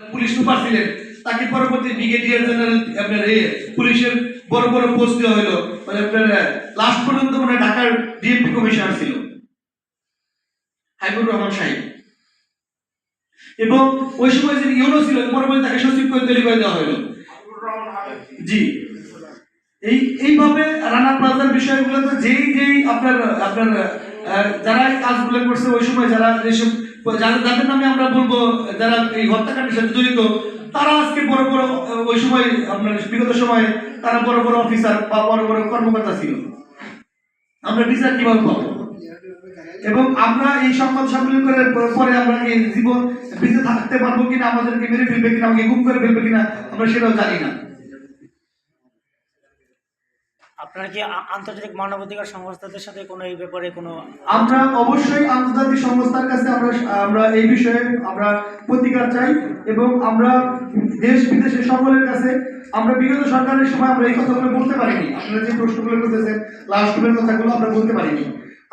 Police super ছিলেন। তাকে পরবর্তী ব্রিগেডিয়ার জেনারেল পুলিশের বড় বড় পোস্ট দেওয়া হলো। মানে আপনার লাস্ট পর্যন্ত মানে ঢাকার ডিএমপি কমিশনার ছিল। হাইবুর রহমান সাহেব। এবং ওই সময় যিনি ইউনো ছিল পরবর্তী তাকে সচিব করে তৈরি করে দেওয়া হলো। জি। এই, এইভাবে রানা প্লাজার বিষয়গুলোতে যেই যেই আপনার আপনার যারা এই কাজগুলো করছে, ওই সময় যারা যেসব যারা যাদের নামে আমরা বলব, যারা এই হত্যাকাণ্ডের সাথে জড়িত, তারা আজকে বড় বড় ওই সময় আপনার বিগত সময়ে তারা বড় বড় অফিসার বা বড় বড় কর্মকর্তা ছিল। আমরা বিচার কীভাবে পাবো? এবং আমরা এই সংবাদ সম্মেলন করে পরে আমরা কি জীবন বেঁচে থাকতে পারব কিনা, আমাদেরকে মেরে ফেলবে কিনা, আমাকে গুম করে ফেলবে কিনা, আমরা সেটাও জানি না। আপনারা কি আন্তর্জাতিক মানবাধিকার সংস্থাদের সাথে কোনো এই ব্যাপারে কোনো আমরা অবশ্যই আন্তর্জাতিক সংস্থার কাছে আমরা আমরা এই বিষয়ে আমরা প্রতিকার চাই এবং আমরা দেশ বিদেশের সকলের কাছে আমরা বিগত সরকারের সময় আমরা এই কথাগুলো বলতে পারিনি। আপনারা যে প্রশ্নগুলো করতেছেন লাশগুলোর কথাগুলো আমরা বলতে পারিনি।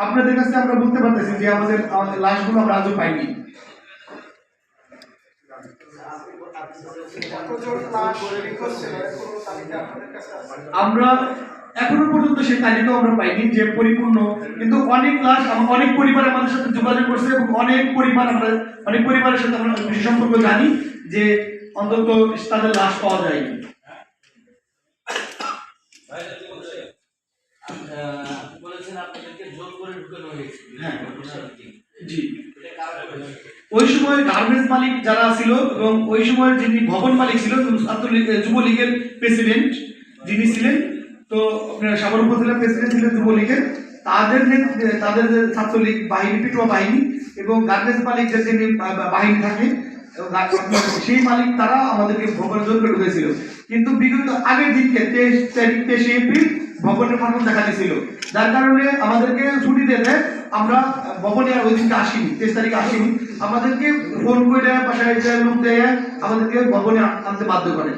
আপনাদের কাছে আমরা বলতে পারতেছি যে আমাদের লাশগুলো আমরা আজও পাইনি। আমরা এখনও পর্যন্ত সেই তালিকাও আমরা পাইনি যে পরিপূর্ণ, কিন্তু অনেক লাশ, অনেক পরিবার আমাদের সাথে যোগাযোগ করছে এবং অনেক পরিবার আমরা, অনেক পরিবারের সাথে আমরা সে সম্পর্কে জানি যে অন্তত তাদের লাশ পাওয়া যায়নি হ্যাঁ। ওই সময় গার্মেন্টস মালিক যারা ছিল এবং ওই সময় যিনি ভবন মালিক ছিল ছাত্রলীগ, যুবলীগের প্রেসিডেন্ট যিনি ছিলেন তো সাগর উপজেলার প্রেসিডেন্ট ছিলেন যুবলীগের। তাদের তাদের ছাত্রলীগ, বাহিনী, পিটুয়া বাহিনী এবং গার্মেন্টস মালিক যে বাহিনী থাকে সেই মালিক তারা আমাদেরকে ভবনে জোর করে ঢুকেছিল। কিন্তু বিগত আগের দিনকে তেইশ তারিখ, তেইশে এপ্রিল ভবনের ফাটল দেখা দিয়েছিল। যার কারণে আমাদেরকে ছুটি দিতে আমরা ভবনে আর ওই দিনকে আসিনি, তেইশ তারিখে আসিনি। আমাদেরকে ফোন করে বাসায় লোক দেয় আমাদেরকে ভবনে আনতে বাধ্য করে।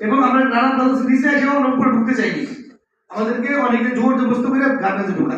এবং আমরা নানান নিচে এসেও উপরে ঢুকতে চাইনি। আমাদেরকে অনেকে জোর জবস্ত করে গার্মেন্টসে ঢুকায়